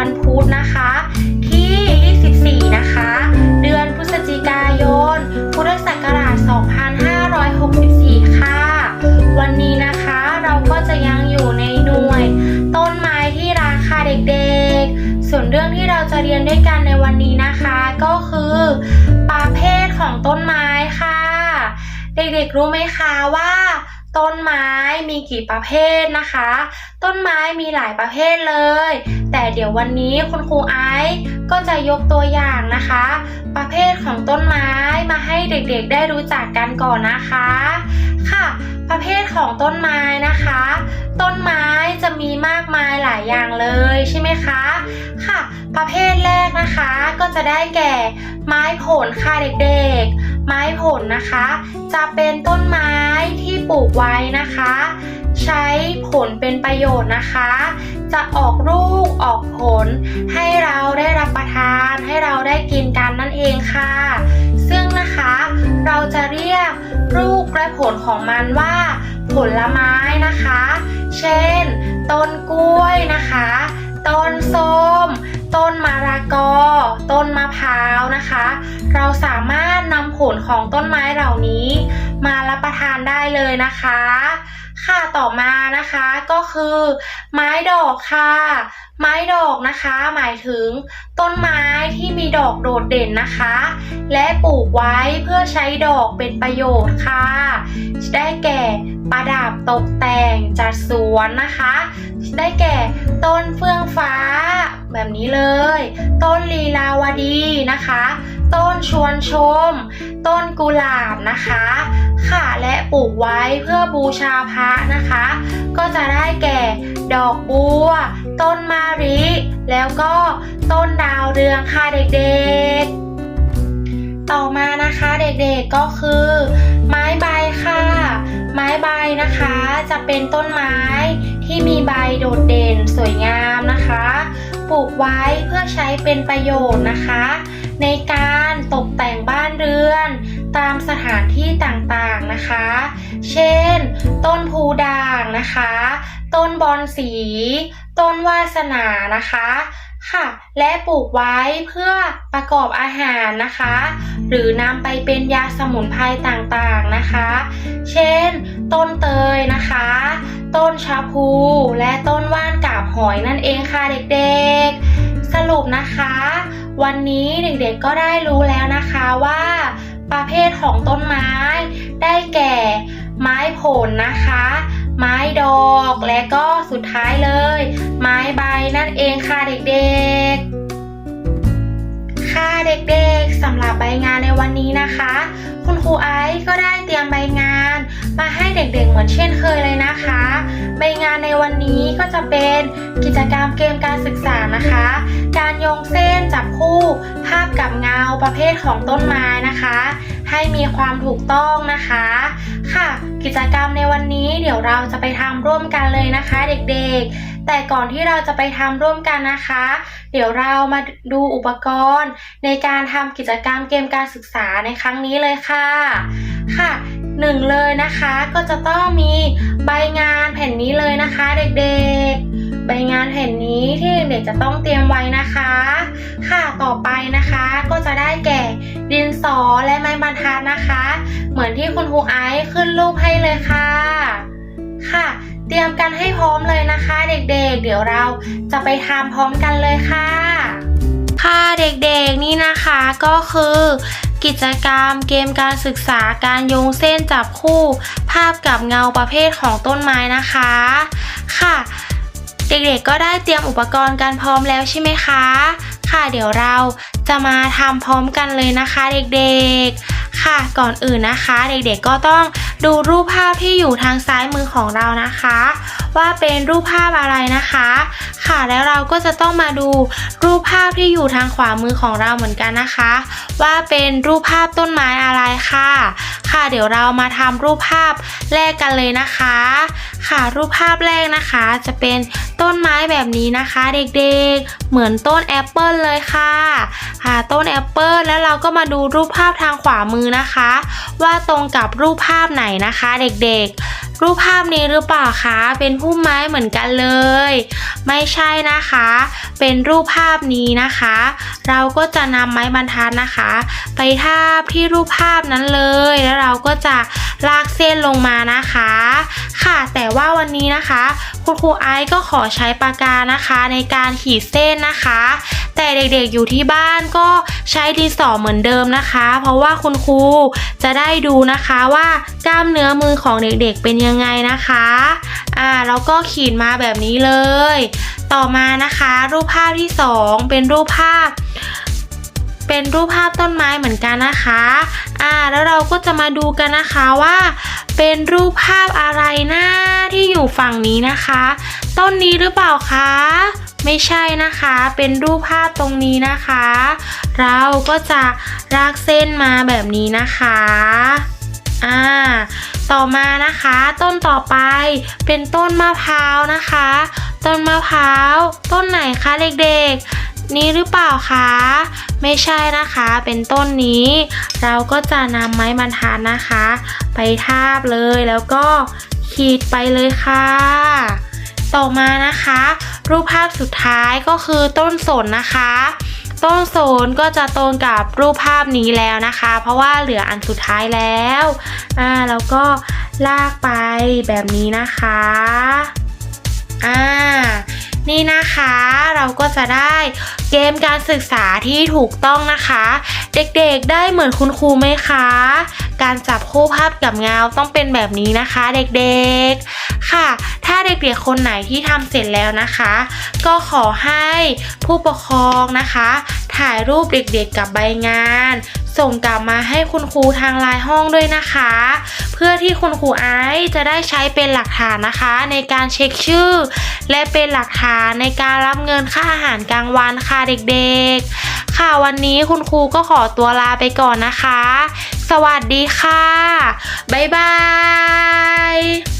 วันพุธนะคะ ที่ 24 นะคะ เดือนพฤศจิกายน พุทธศักราช 2564 ค่ะ วันนี้นะคะเราก็จะยังอยู่ในหน่วย ต้นไม้ที่ราคาเด็กๆ ส่วนเรื่องที่เราจะเรียนด้วยกันในวันนี้นะคะ ก็คือประเภทของต้นไม้ค่ะ เด็กๆรู้ไหมคะว่า ต้นไม้มีกี่ประเภทนะคะ ต้นไม้มีหลายประเภทเลย แต่เดี๋ยววันนี้คุณครูไอซ์ก็จะยกตัวอย่างนะคะ ประเภทของต้นไม้มาให้เด็กๆได้รู้จักกันก่อนนะคะ ค่ะ ประเภทของต้นไม้นะคะ ต้นไม้จะมีมากมายหลายอย่างเลยใช่ไหมคะ ค่ะ ประเภทแรกนะคะก็จะได้แก่ไม้ผลค่ะเด็กๆ ไม้ผลนะคะ จะเป็นต้นไม้ที่ปลูกไว้นะคะ ใช้ผลเป็นประโยชน์นะคะ จะออกลูกออกผล ให้เราได้รับประทานให้เราได้กินกันนั่นเองค่ะ ซึ่งนะคะเราจะเรียกลูกและผลของมันว่า ผลไม้นะคะ เช่น ต้นกล้วยนะคะ ต้นส้ม ต้นมะละกอ ต้นมะพร้าวนะคะ เราสามารถนำผลของต้นไม้เหล่านี้ มารับประทานได้เลยนะคะ ค่ะต่อมานะคะก็คือ ไม้ดอกค่ะ ไม้ดอกนะคะ หมายถึงต้นไม้ที่มีดอกโดดเด่นนะคะ และปลูกไว้เพื่อใช้ดอกเป็นประโยชน์ค่ะ ได้แก่ประดับตกแต่งจัดสวนนะคะ ได้แก่ต้นเฟื่องฟ้า แบบนี้เลย ต้นลีลาวดีนะคะ ต้นชวนชม ต้นกุหลาบนะคะ ค่ะและปลูกไว้เพื่อบูชาพระนะคะ ก็จะได้แก่ดอกบัว ต้นมาริ แล้วก็ต้นดาวเรืองค่ะเด็กๆ ต่อมานะคะเด็กๆก็คือ ไม้ใบค่ะ ไม้ใบนะคะจะเป็นต้นไม้ที่มีใบโดดเด่นสวยงามนะคะ ปลูกไว้เพื่อใช้เป็นประโยชน์นะคะ ในการตกแต่งบ้านเรือน ตามสถานที่ต่างๆนะคะ เช่น ต้นพูด่างนะคะ ต้นบอนสี ต้นวาสนานะคะค่ะ และปลูกไว้เพื่อประกอบอาหารนะคะ หรือนำไปเป็นยาสมุนไพรต่างๆนะคะ เช่น ต้นเตยนะคะ ต้นชาพู และต้นว่านกาบหอยนั่นเองค่ะเด็กๆ สรุปนะคะ วันนี้เด็กๆก็ได้รู้แล้วนะคะว่า ประเภทของต้นไม้ ได้แก่ ไม้ผลนะคะ ไม้ดอกและก็สุดท้ายเลย ไม้ใบนั่นเองค่ะเด็กๆค่ะเด็กๆสำหรับใบงานในวันนี้นะคะ คุณครูไอซ์ก็ได้เตรียมใบ ด็กๆ เหมือนเช่นเคยเลยนะคะ ใบงานในวันนี้ก็จะเป็นกิจกรรมเกมการศึกษานะคะ การโยงเส้นจับคู่ภาพกับเงาประเภทของต้นไม้นะคะ ให้มีความถูกต้องนะคะ ค่ะ กิจกรรมในวันนี้เดี๋ยวเราจะไปทำร่วมกันเลยนะคะ เด็กๆแต่ก่อนที่เราจะไปทำร่วมกันนะคะ เดี๋ยวเรามาดูอุปกรณ์ ในการทำกิจกรรมเกมการศึกษาในครั้งนี้เลยค่ะ ค่ะ หนึ่งเลยนะคะ ก็จะต้องมีใบงานแผ่นนี้เลยนะคะ เด็กๆ ใบงานแผ่นนี้ที่เด็กๆจะต้องเตรียมไว้นะคะ ค่ะต่อไปนะคะก็จะได้แก่ดินสอและไม้บรรทัดนะคะ เหมือนที่คุณครูไอซ์ขึ้นรูปให้เลยค่ะ ค่ะ เตรียมกันให้พร้อมเลยนะคะ เด็กๆ เดี๋ยวเราจะไปทำพร้อมกันเลยค่ะค่ะเด็กๆนี่นะคะก็คือ กิจกรรม เกมการศึกษาการโยงเส้นจับคู่ ภาพกับเงาประเภทของต้นไม้นะคะ ค่ะ เด็กๆก็ได้เตรียมอุปกรณ์กันพร้อมแล้วใช่ไหมคะ ค่ะเดี๋ยวเราจะมาทำพร้อมกันเลยนะคะเด็กๆ ค่ะก่อนอื่นนะคะ เด็กๆก็ต้องดูรูปภาพที่อยู่ทางซ้ายมือของเรานะคะ ว่าเป็นรูปภาพอะไรนะคะ ค่ะแล้วเราก็จะต้องมาดูรูปภาพที่อยู่ทางขวามือของเราเหมือนกันนะคะ ว่าเป็นรูปภาพต้นไม้อะไรค่ะ ค่ะเดี๋ยวเรามาทำรูปภาพแรกกันเลยนะคะ ค่ะรูปภาพแรกนะคะ จะเป็นต้นไม้แบบนี้นะคะเด็กๆ เหมือนต้นแอปเปิลเลยค่ะค่ะต้นแอปเปิลแล้วเราก็มาดูรูปภาพทางขวามือนะคะ ว่าตรงกับรูปภาพไหนนะคะเด็กๆ รูปภาพนี้หรือเปล่าคะเป็นพุ่มไม้เหมือนกันเลย ไม่ใช่นะคะ เป็นรูปภาพนี้นะคะ เราก็จะนำไม้บรรทัดนะคะ ไปทาบที่รูปภาพนั้นเลย แล้วเราก็จะลากเส้นลงมานะคะ ค่ะแต่ว่าวันนี้นะคะ คุณครูไอซ์ก็ขอใช้ปากกานะคะในการขีดเส้นนะคะ แต่เด็กๆอยู่ที่บ้านก็ใช้ดินสอเหมือนเดิมนะคะ เพราะว่าคุณครูจะได้ดูนะคะว่ากล้ามเนื้อมือของเด็กๆเป็นยังไงนะคะอ่าแล้วก็ขีดมาแบบนี้เลย ต่อมานะคะ รูปภาพที่สองเป็นรูปภาพเป็นรูปภาพต้นไม้เหมือนกันนะคะ อ่า แล้วเราก็จะมาดูกันนะคะว่า เป็นรูปภาพอะไรนะที่อยู่ฝั่งนี้นะคะ ต้นนี้หรือเปล่าคะ ไม่ใช่นะคะ เป็นรูปภาพตรงนี้นะคะ เราก็จะลากเส้นมาแบบนี้นะคะอ่าต่อมานะคะ ต้นต่อไปเป็นต้นมะพร้าวนะคะ ต้นมะพร้าว ต้นไหนคะเด็กๆ นี้หรือเปล่าคะ ไม่ใช่นะคะ เป็นต้นนี้ เราก็จะนำไม้บรรทัดนะคะ ไปทาบเลยแล้วก็ขีดไปเลยค่ะ ต่อมานะคะ รูปภาพสุดท้ายก็คือต้นสนนะคะ ต้นสนก็จะตรงกับรูปภาพนี้แล้วนะคะ เพราะว่าเหลืออันสุดท้ายแล้วอ่าแล้วก็ลากไปแบบนี้นะคะอ่านี่นะคะเราก็จะได้ เกมการศึกษาที่ถูกต้องนะคะ เด็กๆได้เหมือนคุณครูไหมคะ การจับคู่ภาพกับเงาต้องเป็นแบบนี้นะคะ เด็กๆค่ะ ถ้าเด็กๆคนไหนที่ทำเสร็จแล้วนะคะ ก็ขอให้ผู้ปกครองนะคะ ถ่ายรูปเด็กๆกับใบงาน ส่งกลับมาให้คุณครูทางไลน์ห้องด้วยนะคะ เพื่อที่คุณครูไอซ์จะได้ใช้เป็นหลักฐานนะคะ ในการเช็คชื่อ และเป็นหลักฐานในการรับเงินค่าอาหารกลางวันค่ะเด็กๆ ค่ะวันนี้คุณครูก็ขอตัวลาไปก่อนนะคะ สวัสดีค่ะ บ๊ายบาย